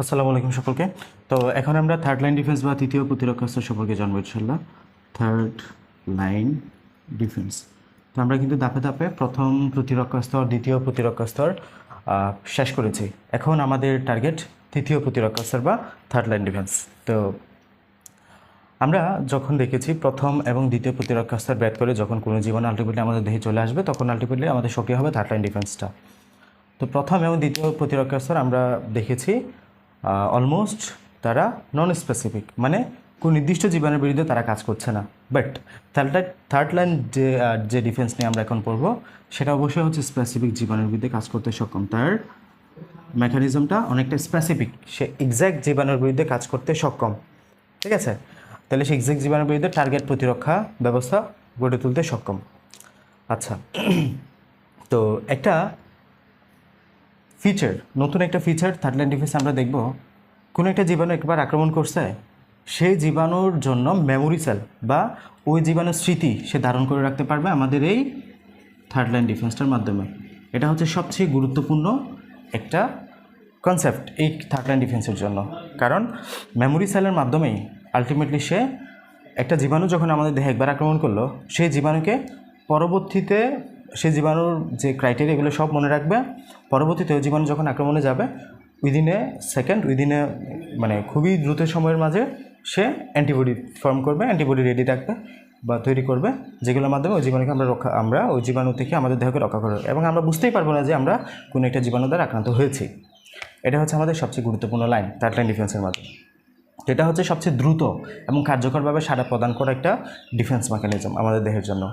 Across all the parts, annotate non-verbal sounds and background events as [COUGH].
আসসালামু আলাইকুম সকলকে। তো এখন আমরা থার্ড লাইন ডিফেন্স বা তৃতীয় প্রতিরক্ষা স্তর সম্পর্কে জানব ইনশাল্লাহ থার্ড লাইন ডিফেন্স তো আমরা কিন্তু ধাপে ধাপে প্রথম প্রতিরক্ষা স্তর দ্বিতীয় প্রতিরক্ষা স্তর শেষ করেছি। এখন আমাদের টার্গেট তৃতীয় প্রতিরক্ষা স্তর বা থার্ড লাইন ডিফেন্স তো আমরা যখন দেখেছি প্রথম এবং দ্বিতীয় প্রতিরক্ষা স্তর ব্যাট করে যখন কোনো জীবন আলটিমেটলি আমাদের দেহে চলে আসবে, তখন আলটিমেটলি আমাদের সক্রিয় হবে থার্ড লাইন ডিফেন্সটা তো প্রথম এবং দ্বিতীয় প্রতিরক্ষা স্তর আমরা দেখেছি অলমোস্ট তারা নন স্পেসিফিক মানে কোন নির্দিষ্ট জীবনের বিরুদ্ধে তারা কাজ করছে না। বাট থার্ড থার্ড লাইন যে যে ডিফেন্স নিয়ে আমরা এখন পড়ব, সেটা অবশ্যই হচ্ছে স্পেসিফিক জীবনের বিরুদ্ধে কাজ করতে সক্ষম। তার মেকানিজমটা অনেকটা স্পেসিফিক সে এক্স্যাক্ট জীবাণুর বিরুদ্ধে কাজ করতে সক্ষম। ঠিক আছে? তাহলে সে এক্স্যাক্ট জীবাণুর বিরুদ্ধে টার্গেট প্রতিরক্ষা ব্যবস্থা গড়ে তুলতে সক্ষম। আচ্ছা [CLEARS THROAT] তো একটা ফিচার নতুন একটা ফিচার থার্ড লাইন ডিফেন্স আমরা দেখব। কোনো একটা জীবাণু একবার আক্রমণ করছে, সেই জীবাণুর জন্য মেমোরি সেল বা ওই জীবাণুর স্মৃতি সে ধারণ করে রাখতে পারবে আমাদের এই থার্ড লাইন ডিফেন্সটার মাধ্যমে। এটা হচ্ছে সবচেয়ে গুরুত্বপূর্ণ একটা কনসেপ্ট এই থার্ড লাইন ডিফেন্সের জন্য। কারণ মেমোরি সেলের মাধ্যমেই আলটিমেটলি সে একটা জীবাণু যখন আমাদের দেহে একবার আক্রমণ করল, সেই জীবাণুকে পরবর্তীতে সেই জীবাণুর যে ক্রাইটেরিয়া এগুলো সব মনে রাখবে। পরবর্তীতে ওই জীবাণু যখন আক্রমণে যাবে উইদিনে সেকেন্ড উইদিনে মানে খুবই দ্রুত সময়ের মাঝে সে অ্যান্টিবডি ফর্ম করবে অ্যান্টিবডি রেডি রাখবে বা তৈরি করবে, যেগুলোর মাধ্যমে ওই জীবাণুকে আমরা রক্ষা, আমরা ওই জীবাণু থেকে আমাদের দেহকে রক্ষা করবে। এবং আমরা বুঝতেই পারব না যে আমরা কোনো একটা জীবাণু দ্বারা আক্রান্ত হয়েছি। এটা হচ্ছে আমাদের সবচেয়ে গুরুত্বপূর্ণ লাইন থার্ড লাইন ডিফেন্সের মাধ্যমে। এটা হচ্ছে সবচেয়ে দ্রুত এবং কার্যকরভাবে সাড়া প্রদান করা একটা ডিফেন্স মেকানিজম আমাদের দেহের জন্য।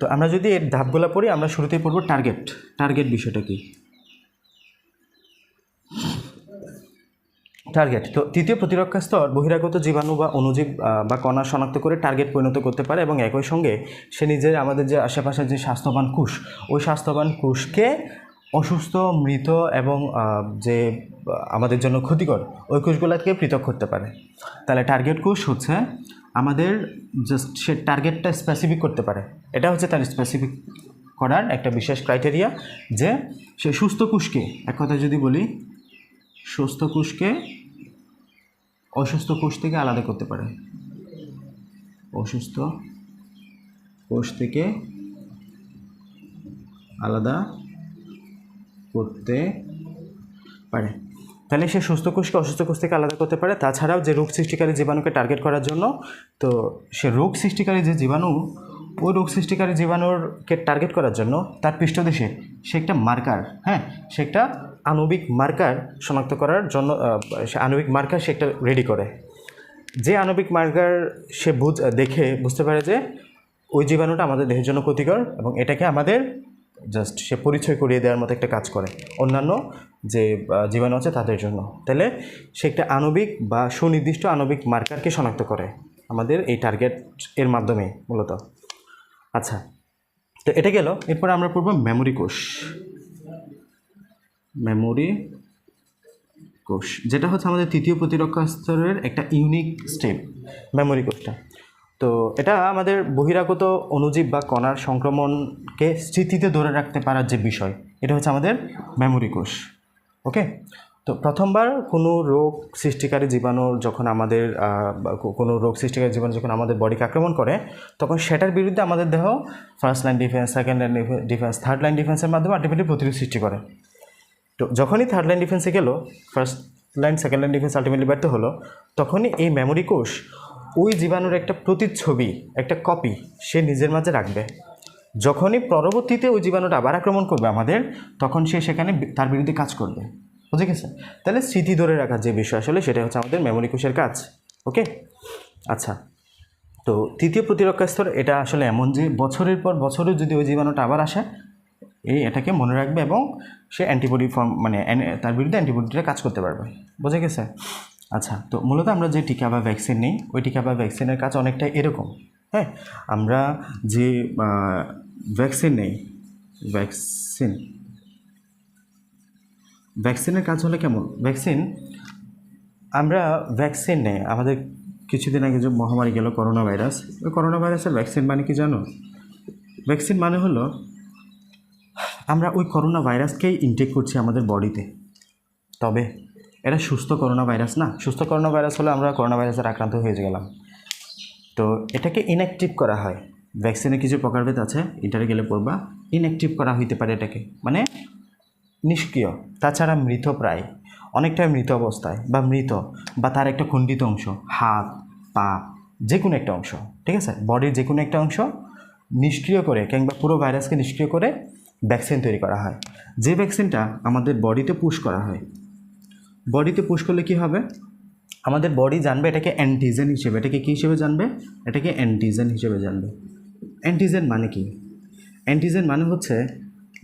তো আমরা যদি এর ধাপগুলো পড়ি আমরা শুরুতেই পড়ব টার্গেট টার্গেট বিষয়টা কি? টার্গেট তো তৃতীয় প্রতিরক্ষা স্তর বহিরাগত জীবাণু বা অণুজীব আহ, বা কণা শনাক্ত করে টার্গেট পরিণত করতে পারে এবং একই সঙ্গে সে নিজের আমাদের যে আশেপাশে যে স্বাস্থ্যবান কোষ ওই স্বাস্থ্যবান কোষকে অসুস্থ মৃত এবং যে আমাদের জন্য ক্ষতিকর ওই কোষগুলোকে পৃথক করতে পারে। তাহলে টার্গেট কোষ হচ্ছে আমাদের জাস্ট সে টার্গেটটা স্পেসিফিক করতে পারে। এটা হচ্ছে তার স্পেসিফিক করার একটা বিশেষ ক্রাইটেরিয়া যে সে সুস্থ কোষকে এক কথায় যদি বলি, সুস্থ কোষকে অসুস্থ কোষ থেকে আলাদা করতে পারে। অসুস্থ কোষ থেকে আলাদা করতে পারে। তাহলে সে সুস্থ কোষকে অসুস্থ কোষ থেকে আলাদা করতে পারে। তাছাড়াও যে রোগ সৃষ্টিকারী জীবাণুকে টার্গেট করার জন্য, তো সে রোগ সৃষ্টিকারী যে জীবাণু, ওই রোগ সৃষ্টিকারী জীবাণুরকে টার্গেট করার জন্য তার পৃষ্ঠদেশে সে একটা মার্কার হ্যাঁ? সে একটা আণবিক মার্কার শনাক্ত করার জন্য সে আণবিক মার্কার সে একটা রেডি করে। যে আণবিক মার্কার সে বুঝ, দেখে বুঝতে পারে যে ওই জীবাণুটা আমাদের দেহের জন্য ক্ষতিকর এবং এটাকে আমাদের জাস্ট সে পরিচয় করিয়ে দেওয়ার মতো একটা কাজ করে। অন্যান্য যে জীবাণু আছে তাদের জন্য। তাহলে সে একটা আণবিক বা সুনির্দিষ্ট আণবিক মার্কারকে শনাক্ত করে আমাদের এই টার্গেট এর মাধ্যমে মূলত। আচ্ছা তো এটা গেল। এরপর আমরা পড়ব মেমোরি কোষ। মেমোরি কোষ, যেটা হচ্ছে আমাদের তৃতীয় প্রতিরক্ষা স্তরের একটা ইউনিক স্টেপ মেমোরি কোষটা। তো এটা আমাদের বহিরাগত অণুজীব বা কণার সংক্রমণকে স্মৃতিতে ধরে রাখতে পারার যে বিষয়, এটা হচ্ছে আমাদের মেমোরি কোষ ওকে তো প্রথমবার কোনো রোগ সৃষ্টিকারী জীবাণু যখন আমাদের কোনো রোগ সৃষ্টিকারী জীবাণু যখন আমাদের বডিকে আক্রমণ করে, তখন সেটার বিরুদ্ধে আমাদের দেহ first line defence second line defence third line ডিফেন্সের মাধ্যমে আলটিমেটলি প্রতিরোধ সৃষ্টি করে। তো যখনই থার্ড লাইন ডিফেন্সে গেলো first line second line defence ultimately ব্যর্থ হলো, তখনই এই মেমোরি কোষ ওই জীবাণুর একটা প্রতিচ্ছবি, একটা কপি সে নিজের মাঝে রাখবে। যখনই পরবর্তীতে ওই জীবাণুটা আবার আক্রমণ করবে আমাদের, তখন সে সেখানে তার বিরুদ্ধে কাজ করবে। বুঝে গেছে? তাহলে স্মৃতি ধরে রাখার যে বিষয় আসলে সেটা হচ্ছে আমাদের মেমোরি কোষের কাজ। ওকে? আচ্ছা। তো তৃতীয় প্রতিরক্ষা স্তর, এটা আসলে এমন যে বছরের পর বছরেও যদি ওই জীবাণুটা আবার আসে এই এটাকে মনে রাখবে এবং সে অ্যান্টিবডি ফর্ম মানে তার বিরুদ্ধে অ্যান্টিবডিটা কাজ করতে পারবে। বুঝে গেছে? আচ্ছা তো মূলত আমরা যে টিকা বা ভ্যাকসিন নিই, ওই টিকা বা ভ্যাকসিনের কাজ অনেকটা এরকম হ্যাঁ? আমরা যে ভ্যাকসিন নেই ভ্যাকসিন ভ্যাকসিনের কাজ হলে কেমন? ভ্যাকসিন আমরা ভ্যাকসিন নেই, আমাদের কিছুদিন আগে যে মহামারী গেল করোনা ভাইরাস ওই করোনা ভাইরাসের ভ্যাকসিন মানে কি জানো? ভ্যাকসিন মানে হলো, আমরা ওই করোনা ভাইরাসকেই ইনটেক করছি আমাদের বডিতে তবে এটা সুস্থ করোনা ভাইরাস না? সুস্থ করোনা ভাইরাস হলে আমরা করোনা ভাইরাসের আক্রান্ত হয়ে গেলাম। তো এটাকে ইনঅ্যাক্টিভ করা হয়। ভ্যাকসিনে কিছু প্রকারভেদ আছে এটারে গেলে পড়বা। ইনঅ্যাক্টিভ করা হইতে পারে এটাকে। মানে নিষ্ক্রিয়, তাছাড়া মৃত প্রায়। অনেকটাই মৃত অবস্থায়, বা মৃত, বা তার একটা খণ্ডিত অংশ, হাত, পা যে কোনো একটা অংশ, ঠিক আছে? বডির যে কোনো একটা অংশ নিষ্ক্রিয় করে, কিংবা পুরো ভাইরাসকে নিষ্ক্রিয় করে ভ্যাকসিন তৈরি করা হয়। যে ভ্যাকসিনটা আমাদের বডিতে পুশ করা হয় বডিতে পুশ করলে কী হবে? আমাদের বডি জানবে এটাকে অ্যান্টিজেন হিসেবে। এটাকে কী হিসেবে জানবে? এটাকে অ্যান্টিজেন হিসেবে জানবে। অ্যান্টিজেন মানে কি? অ্যান্টিজেন মানে হচ্ছে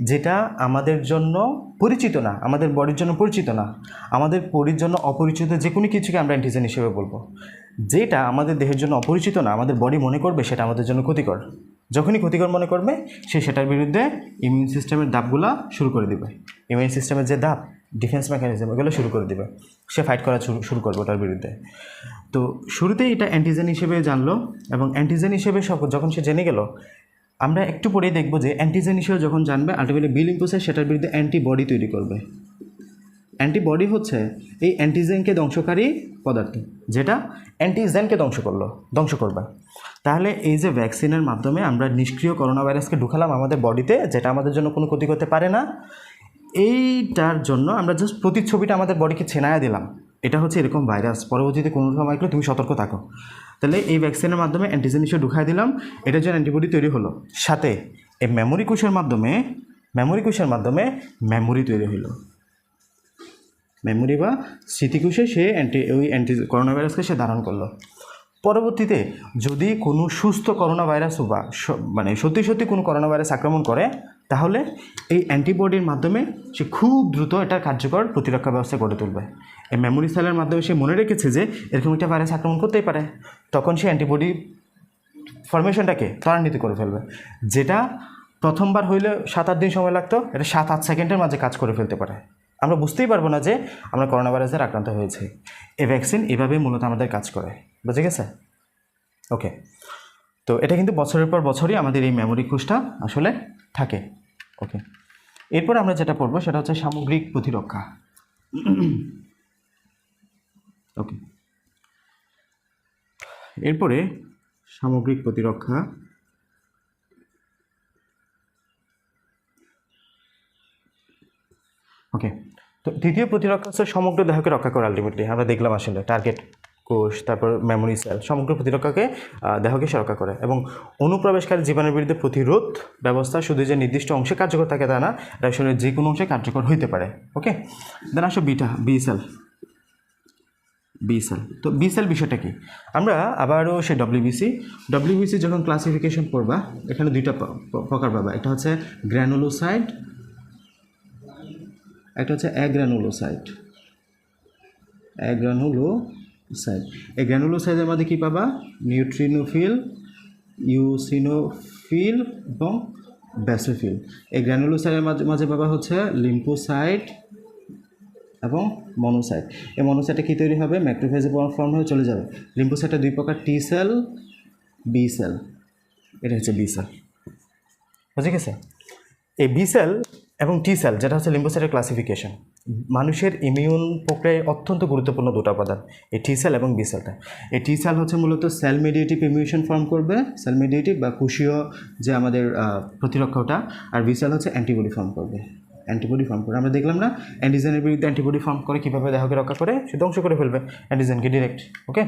যেটা আমাদের জন্য পরিচিত না, আমাদের বডির জন্য পরিচিত না। আমাদের বডির জন্য অপরিচিত যে কোনো কিছুকে আমরা অ্যান্টিজেন হিসেবে বলব। যেটা আমাদের দেহের জন্য অপরিচিত না, আমাদের বডি মনে করবে সেটা আমাদের জন্য ক্ষতিকর। যখনই ক্ষতিকর মনে করবে, সে সেটার বিরুদ্ধে ইমিউন সিস্টেমের দাবগুলা শুরু করে দিবে। ইমিউন সিস্টেমের যে দাব ডিফেন্স মেকানিজম এগুলো শুরু করে দিবে। সে ফাইট করা শুরু করবে ওটার বিরুদ্ধে। তো শুরুতেই এটা অ্যান্টিজেন হিসেবে জানলো এবং অ্যান্টিজেন হিসেবে সব, যখন সে জেনে গেল, আমরা একটু পরেই দেখব যে অ্যান্টিজেন হিসেবে যখন জানবে আলটিমেটলি বিলিং প্রসেস সেটার বিরুদ্ধে অ্যান্টিবডি তৈরি করবে। অ্যান্টিবডি হচ্ছে এই অ্যান্টিজেনকে ধ্বংসকারী পদার্থ, যেটা অ্যান্টিজেনকে ধ্বংস করল, ধ্বংস করবে। তাহলে এই যে ভ্যাকসিনের মাধ্যমে আমরা নিষ্ক্রিয় করোনা ভাইরাসকে ঢুকালাম আমাদের বডিতে যেটা আমাদের জন্য কোনো ক্ষতি করতে পারে না এইটার জন্য আমরা জাস্ট প্রতিচ্ছবিটা আমাদের বডিকে ছেনায়া দিলাম। এটা হচ্ছে এরকম ভাইরাস পরবর্তীতে কোনো সময় গেলে তুমি সতর্ক থাকো। তাহলে এই ভ্যাকসিনের মাধ্যমে অ্যান্টিজেন হিসেবে ঢুকাই দিলাম। এটার জন্য অ্যান্টিবডি তৈরি হলো। সাথে এই মেমোরি কোষের মাধ্যমে মেমোরি কোষের মাধ্যমে মেমোরি তৈরি হলো মেমোরি বা স্মৃতিকোষে সে অ্যান্টি ওই অ্যান্টি করোনা ভাইরাসকে সে ধারণ করল। পরবর্তীতে যদি কোনো সুস্থ করোনা ভাইরাস বা মানে সত্যি সত্যি কোনো করোনা ভাইরাস আক্রমণ করে তাহলে এই অ্যান্টিবডির মাধ্যমে সে খুব দ্রুত এটার কার্যকর প্রতিরক্ষা ব্যবস্থা গড়ে তুলবে। এই মেমোরি সেলের মাধ্যমে সে মনে রেখেছে যে এরকম একটা ভাইরাস আক্রমণ করতেই পারে। তখন সে অ্যান্টিবডি ফরমেশনটাকে ত্বরান্বিত করে ফেলবে, যেটা প্রথমবার হইলে সাত আট দিন সময় লাগতো, এটা সাত আট সেকেন্ডের মাঝে কাজ করে ফেলতে পারে। আমরা বুঝতেই পারব না যে আমরা করোনা ভাইরাসের আক্রান্ত হয়েছে। এই ভ্যাকসিন এভাবেই মূলত আমাদের কাজ করে। বুঝে গেছে? ওকে তো এটা কিন্তু বছরের পর বছরই আমাদের এই মেমোরি কোষটা আসলে থাকে। ওকে এরপর আমরা যেটা পড়ব সেটা হচ্ছে সামগ্রিক প্রতিরক্ষা। ওকে এরপরে সামগ্রিক প্রতিরক্ষা। ওকে তো তৃতীয় প্রতিরক্ষা হচ্ছে সমগ্র দেহকে রক্ষা করে আলটিমেটলি আমরা দেখলাম আসলে টার্গেট কোষ, তারপর মেমোরি সেল সমগ্র প্রতিরক্ষাকে দেহকে সে রক্ষা করে এবং অনুপ্রবেশকারী জীবনের বিরুদ্ধে প্রতিরোধ ব্যবস্থা শুধু যে নির্দিষ্ট অংশে কার্যকর থাকে তা না, এটা আসলে যে কোনো অংশে কার্যকর হইতে পারে ওকে দেন আসো beta B cell B cell তো বি সেল বিষয়টা কি? আমরা আবারও সে ডব্লিউবিসি ডব্লিউবিসি যখন ক্লাসিফিকেশন করবা এখানে দুইটা প্রকার পাবা, একটা হচ্ছে গ্র্যানুলোসাইড একটা হচ্ছে অ্যাগ্রানুলোসাইড অ্যাগ্রানুলোসাইড এই গ্র্যানুলোসাইডের মধ্যে কী পাবা? নিউট্রিনোফিল, ইউসিনোফিল এবং ব্যাসোফিল। এই গ্র্যানুলোসাইডের মাঝে মাঝে পাবা হচ্ছে লিম্পোসাইড এবং মনোসাইট। এই মনোসাইটে কী তৈরি হবে? ম্যাক্রোফেজে ফর্ম হয়ে চলে যাবে। লিম্পোসাইটে দুই প্রকার টি সেল বি সেল এটা হচ্ছে বি সেল বুঝে গেছে? এই বি সেল এবং টি সেল যেটা হচ্ছে লিম্বোসাইটের ক্লাসিফিকেশন মানুষের ইমিউন প্রক্রিয়ায় অত্যন্ত গুরুত্বপূর্ণ দুটো উপাদান এই টি সেল এবং বি সেলটা এই টি সেল হচ্ছে মূলত সেল মেডিয়েটিভ ইমিউশন ফর্ম করবে সেল মেডিয়েটিভ বা কোষীয় যে আমাদের আহ, প্রতিরক্ষা ওটা আর বি সেল হচ্ছে অ্যান্টিবডি ফর্ম করবে। অ্যান্টিবডি ফর্ম করে আমরা দেখলাম না অ্যান্টিজেনের বিরুদ্ধে অ্যান্টিবডি ফর্ম করে কীভাবে দেহকে রক্ষা করে সে ধ্বংস করে ফেলবে অ্যান্টিজেনকে ডিরেক্ট ওকে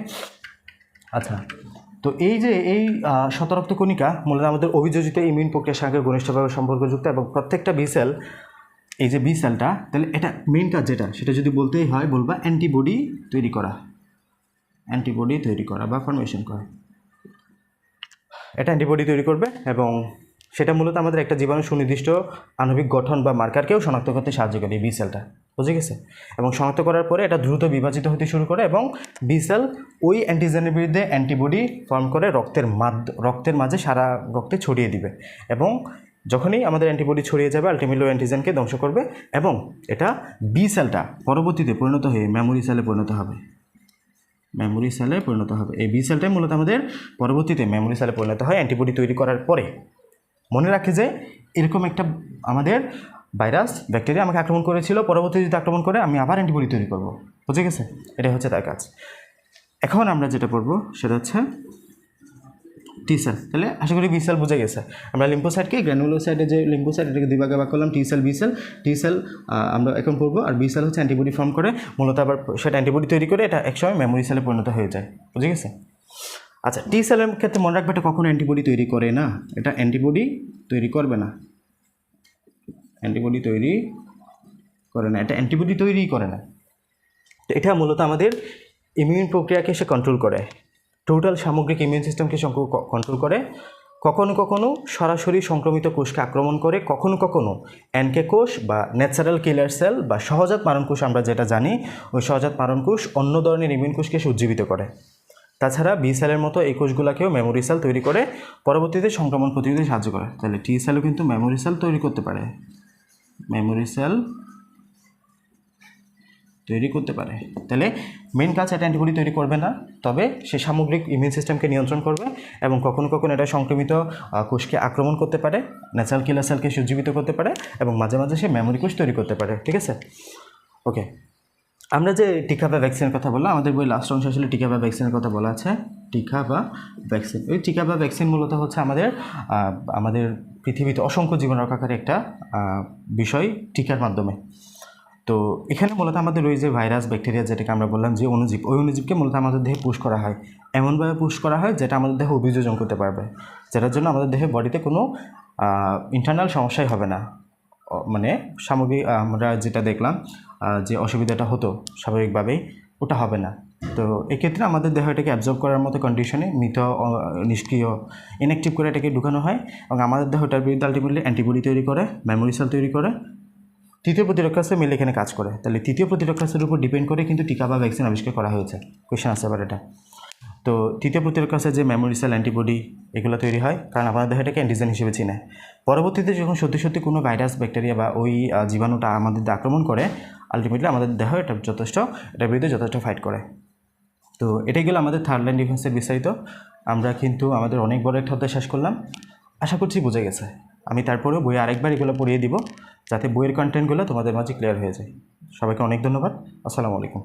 আচ্ছা তো এই যে এই শতরক্ত কণিকা মূলত আমাদের অভিযোজিত ইমিউন প্রক্রিয়ার সঙ্গে ঘনিষ্ঠভাবে সম্পর্কযুক্ত এবং প্রত্যেকটা বি সেল এই যে বি সেলটা তাহলে এটা মেন কাজ যেটা, সেটা যদি বলতেই হয়, বলবা অ্যান্টিবডি তৈরি করা। অ্যান্টিবডি তৈরি করা বা ফর্মেশন করা। এটা অ্যান্টিবডি তৈরি করবে এবং সেটা মূলত আমাদের একটা জীবাণু সুনির্দিষ্ট আণবিক গঠন বা মার্কারকেও শনাক্ত করতে সাহায্য করে বি সেলটা বুঝে গেছে? এবং শনাক্ত করার পরে এটা দ্রুত বিভাজিত হতে শুরু করে এবং বি সেল ওই অ্যান্টিজেনের বিরুদ্ধে অ্যান্টিবডি ফর্ম করে রক্তের মাধ্য রক্তের মাঝে সারা রক্তে ছড়িয়ে দিবে। এবং যখনই আমাদের অ্যান্টিবডি ছড়িয়ে যাবে আলটিমেটলি অ্যান্টিজেনকে ধ্বংস করবে এবং এটা বি সেলটা পরবর্তীতে পরিণত হয়ে মেমোরি সেলে পরিণত হবে। মেমোরি সেলে পরিণত হবে। এই বি সেলটাই মূলত আমাদের পরবর্তীতে মেমোরি সেলে পরিণত হয় অ্যান্টিবডি তৈরি করার পরে। মনে রাখে যে এরকম একটা আমাদের ভাইরাস, ব্যাকটেরিয়া আমাকে আক্রমণ করেছিল পরবর্তী যদি আক্রমণ করে আমি আবার অ্যান্টিবডি তৈরি করব। বুঝে গেছে? এটাই হচ্ছে তার কাজ। এখন আমরা যেটা করব সেটা হচ্ছে টি সেল তাহলে আশা করি বি সেল বুঝে গেছে। আমরা লিম্পোসাইটকে গ্র্যানুলোসাইডে যে লিম্পোসাইট এটাকে দুই ভাগে ভাগ করলাম T cell B cell T cell আমরা এখন পড়ব, আর বি সেল হচ্ছে অ্যান্টিবডি ফর্ম করে, মূলত আবার সেটা অ্যান্টিবডি তৈরি করে এটা একসময় মেমোরি সেলে পরিণত হয়ে যায়। বুঝে গেছে? আচ্ছা টি সেলের ক্ষেত্রে মনে রাখবে এটা কখনো অ্যান্টিবডি তৈরি করে না। এটা অ্যান্টিবডি তৈরি করবে না। অ্যান্টিবডি তৈরি করে না। এটা অ্যান্টিবডি তৈরিই করে না। তো এটা মূলত আমাদের ইমিউন প্রক্রিয়াকে সে কন্ট্রোল করে। টোটাল সামগ্রিক ইমিউন সিস্টেমকে কন্ট্রোল করে, কখনো কখনো সরাসরি সংক্রমিত কোষকে আক্রমণ করে, কখনো কখনো অ্যানকে কোষ বা ন্যাচারাল কিলার সেল বা সহজাত মারণ কোষ আমরা যেটা জানি, ওই সহজাত মারণ কোষ অন্য ধরনের ইমিউন কোষকে উজ্জীবিত করে। তাছাড়া বি সেলের মতো এই কোষগুলোকেও মেমোরি সেল তৈরি করে, পরবর্তীতে সংক্রমণ প্রতিরোধে সাহায্য করে। তাহলে টি সেলও কিন্তু মেমোরি সেল তৈরি করতে পারে। মেমোরি সেল তৈরি করতে পারে। তাহলে মেন কাজ এটা অ্যান্টিবডি তৈরি করবে না, তবে সে সামগ্রিক ইমিউন সিস্টেমকে নিয়ন্ত্রণ করবে এবং কখনো কখনো এটা সংক্রমিত কোষকে আক্রমণ করতে পারে ন্যাচারাল কিলার সেলকে সুজ্জীবিত করতে পারে এবং মাঝে মাঝে সে মেমোরি কোষ তৈরি করতে পারে, ঠিক আছে? ওকে আমরা যে টিকা বা ভ্যাকসিনের কথা বললাম, আমাদের বই লাস্ট অংশ আসলে টিকা বা ভ্যাকসিনের কথা বলা আছে। টিকা বা ভ্যাকসিন ওই টিকা বা ভ্যাকসিন মূলত হচ্ছে আমাদের আমাদের পৃথিবীতে অসংখ্য জীবন রক্ষাকারী একটা বিষয় টিকার মাধ্যমে। তো এখানে মূলত আমাদের ওই যে ভাইরাস, ব্যাকটেরিয়া যেটাকে আমরা বললাম যে অনুজীব ওই অনুজীবকে মূলত আমাদের দেহে পুশ করা হয়। এমনভাবে পুশ করা হয় যেটা আমাদের দেহে অভিযোজন করতে পারবে, যেটার জন্য আমাদের দেহে বডিতে কোনো ইন্টারনাল সমস্যাই হবে না। মানে সামগ্রিক, আমরা যেটা দেখলাম যে অসুবিধাটা হতো স্বাভাবিকভাবেই, ওটা হবে না। তো এক্ষেত্রে আমাদের দেহ এটাকে অ্যাবজর্ব করার মতো কন্ডিশনে মৃত নিষ্ক্রিয় ইনঅ্যাক্টিভ করে এটাকে ঢুকানো হয় এবং আমাদের দেহ এটার বিরুদ্ধে আলটিমেটলি অ্যান্টিবডি তৈরি করে মেমোরি সেল তৈরি করে তৃতীয় প্রতিরক্ষা সেল মিলে এখানে কাজ করে। তাহলে তৃতীয় প্রতিরক্ষা সেলের উপর ডিপেন্ড করে কিন্তু টিকা বা ভ্যাকসিন আবিষ্কার করা হয়েছে। কোয়েশ্চেন আছে এবার এটা। তো তৃতীয় প্রতিরক্ষা সেল যে মেমোরি সেল অ্যান্টিবডি এগুলো তৈরি হয়, কারণ আমাদের দেহ এটাকে অ্যান্টিজেন হিসেবে চিনে। পরবর্তীতে যখন সত্যি সত্যি কোনো ভাইরাস ব্যাকটেরিয়া বা ওই জীবাণুটা আমাদের আক্রমণ করে আলটিমেটলি আমাদের দেহ এটা যথেষ্ট, এটার বিরুদ্ধে যথেষ্ট ফাইট করে। তো এটাই গেলো আমাদের থার্ড লাইন ডিফেন্সের বিস্তারিত। আমরা কিন্তু আমাদের অনেক বড় একটা অধ্যায় শেষ করলাম। আশা করছি বুঝে গেছে। আমি তারপরেও বই আরেকবার এগুলো পড়িয়ে দিব, যাতে বইয়ের কন্টেন্টগুলো তোমাদের মাঝে ক্লিয়ার হয়ে যায়। সবাইকে অনেক ধন্যবাদ। আসসালামু আলাইকুম।